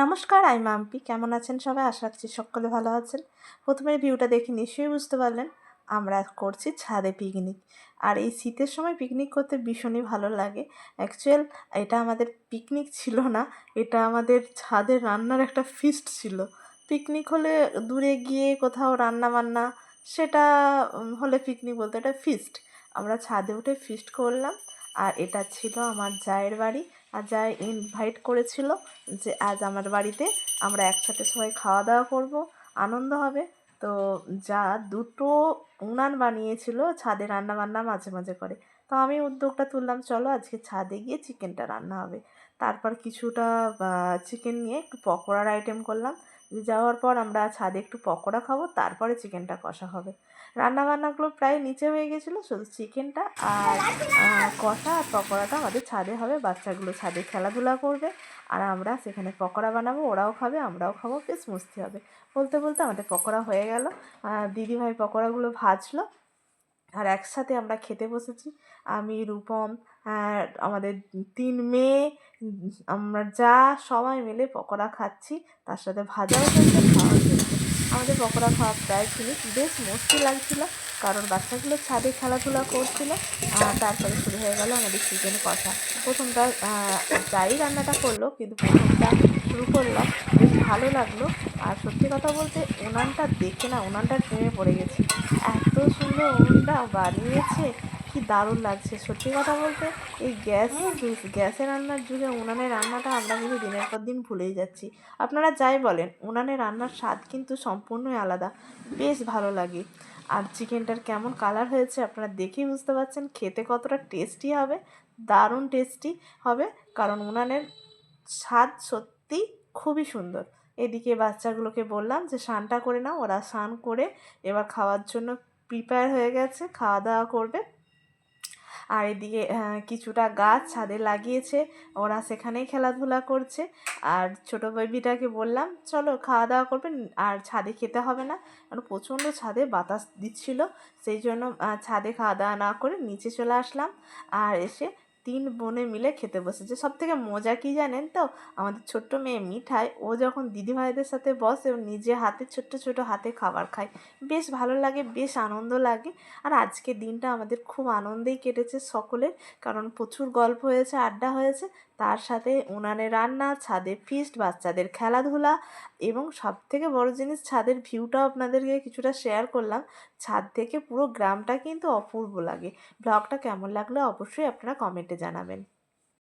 নমস্কার আই মাম্পি কেমন আছেন সবাই? আশা রাখছি সকলে ভালো আছেন। প্রথমে ভিউটা দেখে নিশ্চয়ই বুঝতে পারলেন, আমরা করছি ছাদে পিকনিক আর এই শীতের সময় পিকনিক করতে ভীষণই ভালো লাগে। অ্যাকচুয়াল এটা আমাদের পিকনিক ছিল না, এটা আমাদের ছাদে রান্নার একটা ফিস্ট ছিল। পিকনিক হলে দূরে গিয়ে কোথাও রান্না বান্না সেটা হলে পিকনিক বলতে এটা ফিস্ট আমরা ছাদে উঠে ফিস্ট করলাম, আর এটা ছিল আমার জায়ের বাড়ি। জায় ইনভাইট করেছিল যে আজ আমার বাড়িতে আমরা একসাথে সবাই খাওয়া দাওয়া করব, আনন্দ হবে। তো যা দুটো উনান বানিয়েছিল, ছাদে রান্না বান্না মাঝে মাঝে করে। তো আমি উদ্যোগটা তুললাম, চলো আজকে ছাদে গিয়ে চিকেনটা রান্না হবে। তারপর কিছুটা চিকেন নিয়ে একটু পকোড়ার আইটেম করলাম। যাওয়ার পর আমরা ছাদে একটু পকোড়া খাব, তারপরে চিকেনটা কষা হবে। রান্না বান্নাগুলো প্রায় নিচে হয়ে গেছিল, শুধু চিকেনটা আর কষা আর পকোড়াটা আমাদের ছাদে হবে, বাচ্চাগুলো ছাদে খেলাধুলা করবে, আর আমরা সেখানে পকোড়া বানাবো, ওরাও খাবে, আমরাও খাব, বেশ মস্তি হবে। বলতে বলতে আমাদের পকোড়া হয়ে গেল। দিদিভাই পকোড়াগুলো ভাজলো, আর একসাথে আমরা খেতে বসেছি। আমি, রূপম আমাদের তিন মেয়ে আমরা যা সবাই মিলে পকোড়া খাচ্ছি তার সাথে ভাজাও খাওয়াও চলছে আমাদের পকোড়া খাওয়া প্রায় ফিনিশ বেশ মস্তি লাগছিল কারণ বাচ্চাগুলো ছাদে খেলাধুলা করছিল আর তারপরে শুরু হয়ে গেল আমাদের চিকেন কষা। প্রথমটা যাই রান্নাটা করল কিন্তু প্রথমটা শুরু করলাম বেশ ভালো লাগল। আর সত্যি কথা বলতে উনানটা দেখে না উনানটা প্রেমে পড়ে গেছি। এত সুন্দর উনুনটা বানিয়েছে কি দারুণ লাগছে। সত্যি কথা বলতে, এই গ্যাস গ্যাসে রান্নার যুগে উনানে রান্নাটা আমরা কিন্তু দিনের পর দিন ভুলেই যাচ্ছি। আপনারা যাই বলেন উনানে রান্নার স্বাদ কিন্তু সম্পূর্ণই আলাদা। বেশ ভালো লাগে। আর চিকেনটার কেমন কালার হয়েছে আপনারা দেখেই বুঝতে পারছেন, খেতে কতটা টেস্টি হবে, দারুণ টেস্টি হবে, কারণ উনানের স্বাদ সত্যি খুবই সুন্দর। এদিকে বাচ্চাগুলোকে বললাম যে, স্নানটা করে নাও, ওরা স্নান করে এবার খাওয়ার জন্য প্রিপেয়ার হয়ে গেছে, খাওয়া দাওয়া করবে। আর এদিকে কিছুটা গাছ ছাদে লাগিয়েছে। ওরা সেখানেই খেলাধুলা করছে। আর ছোটো বেবিটাকে বললাম, চলো খাওয়া দাওয়া করবেন আর ছাদে খেতে হবে না। কারণ প্রচণ্ড ছাদে বাতাস দিচ্ছিল। সেই জন্য ছাদে খাওয়া দাওয়া না করে নিচে চলে আসলাম। আর এসে তিন বোনে মিলে খেতে বসেছে। সব থেকে মজা কি জানেন তো? আমাদের ছোট্ট মেয়ে মিঠাই, ও যখন দিদিভাইদের সাথে বসে, ও নিজে হাতে ছোট্ট ছোট হাতে খাবার খায়। বেশ ভালো লাগে, বেশ আনন্দ লাগে। আর আজকের দিনটা আমাদের খুব আনন্দেই কেটেছে সকলের, কারণ প্রচুর গল্প হয়েছে, আড্ডা হয়েছে। তার সাথে উনানে রান্না, ছাদে ফিস্ট বাচ্চাদের খেলাধুলা এবং সব থেকে বড় জিনিস, ছাদের ভিউটাও আপনাদেরকে কিছুটা শেয়ার করলাম। ছাদ থেকে পুরো গ্রামটা কিন্তু অপূর্ব লাগে। ব্লগটা কেমন লাগল অবশ্যই আপনারা কমেন্টে জানাবেন।